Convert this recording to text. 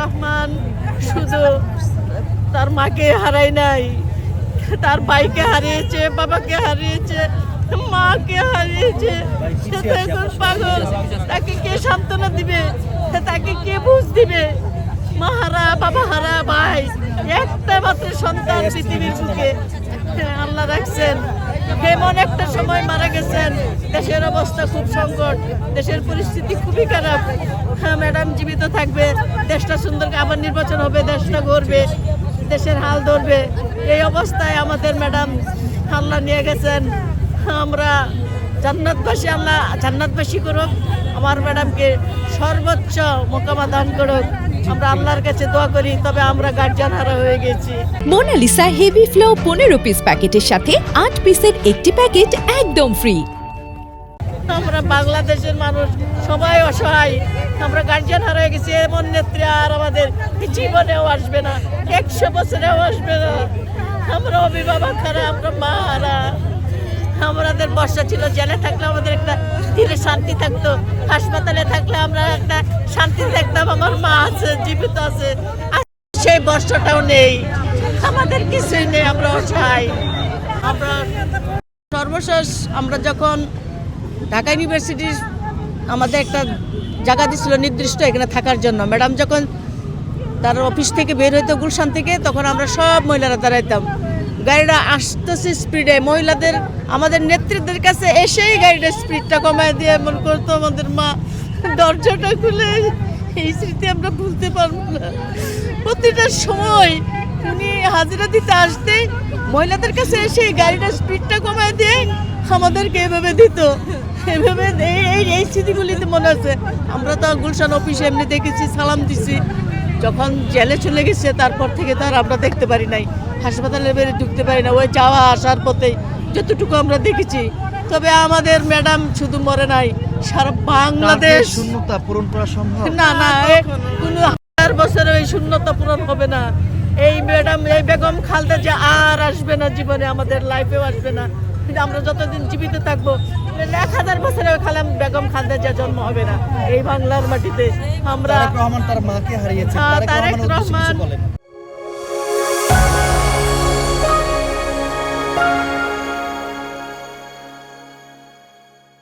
রহমান শুধু তার মাকে হারাই নাই, তার ভাইকে হারিয়েছে, বাবাকে হারিয়েছে, মাকে হারিয়েছে। সে তো এখন পাগল। তাকে কে সান্ত্বনা দিবে? তাকে কে বুঝ দিবে? বাবা, হারা ভাই। একটা মাত্র সন্তান পৃথিবীর বুকে। আল্লাহ রাখছেন। এমন একটা সময় মারা গেছেন। দেশের অবস্থা খুব সংকট। দেশের পরিস্থিতি খুবই খারাপ। হ্যাঁ ম্যাডাম জীবিত থাকবে। দেশটা সুন্দর আবার নির্বাচন হবে, দেশটা গড়বে, দেশের হাল ধরবে। এই অবস্থায় আমাদের ম্যাডাম আল্লাহ নিয়ে গেছেন। আমরা জান্নাতবাসী, আল্লাহ জান্নাতবাসী করুক, আমার ম্যাডামকে সর্বোচ্চ মোকামা দান করুক। আমরা আল্লাহর কাছে দোয়া করি তবে আমরা গার্জিয়ান হারা হয়ে গেছি। মোনালিসা হেভি ফ্লো পনেরো পিস প্যাকেটের সাথে আট পিসের একটি প্যাকেট একদম ফ্রি আমরা বাংলাদেশের মানুষ সবাই অসহায়। আমরা গার্জিয়ান হারা হয়ে গেছি এমন নেত্রী আর আমাদের জীবনেও আসবে না একশো বছরেও আসবে না। আমরা অভিভাবক হারা আমরা মা হারা। আমাদের বর্ষা ছিল জেলে থাকলে আমাদের একটা ধীরে শান্তি থাকতো হাসপাতালে থাকলে আমরা একটা শান্তি থাকতাম আমার মা আছে। জীবিত আছে সেই বর্ষটাও নেই। আমাদের কিছুই নেই, আমরা অসহায়। আমরা সর্বশেষ, আমরা যখন ঢাকা ইউনিভার্সিটির আমাদের একটা জায়গা দিছিল নির্দিষ্ট এখানে থাকার জন্য। ম্যাডাম যখন তার অফিস থেকে বের হইতো গুলশান থেকে, তখন আমরা সব মহিলারা দাঁড়াইতাম। গাড়িটা আসতেছে স্পিডে, মহিলাদের, আমাদের নেতৃত্বের কাছে এসেই গাড়িটার স্পিডটা কমায় দিয়ে এমন করতো, আমাদের মা দরজাটা খুলে এই স্মৃতি আমরা ভুলতে পারব না। প্রতিটা সময় উনি হাজিরা দিতে আসতে মহিলাদের কাছে এসে গাড়িটার স্পিডটা কমায় দিয়ে আমাদেরকে এভাবে দিত। এভাবে এই এই স্মৃতিগুলিতে মনে আছে। আমরা তো গুলশান অফিসে এমনি দেখেছি, সালাম দিছি। যখন জেলে চলে গেছে, তারপর থেকে তো আর আমরা দেখতে পারি নাই। হাসপাতালে বেরিয়ে ঢুকতে পারি না। ওই যাওয়া আসার পথে যতটুকু আমরা দেখেছি। তবে আমাদের ম্যাডাম শুধু মরে নাই। সারা বাংলাদেশ। শূন্যতা পূরণ করা সম্ভব? না না কোনো হাজার বছরে এই শূন্যতা পূরণ হবে না। এই ম্যাডাম এই বেগম খালদা যে আর আসবে না জীবনে আমাদের লাইফেও আসবে না। কিন্তু আমরা যতদিন জীবিত থাকব এক হাজার বছরে খালাম বেগম খালদা যা জন্ম হবে না। এই বাংলার মাটিতে আমরা রহমান তার মাকে হারিয়েছে। হ্যাঁ, তারেক রহমান।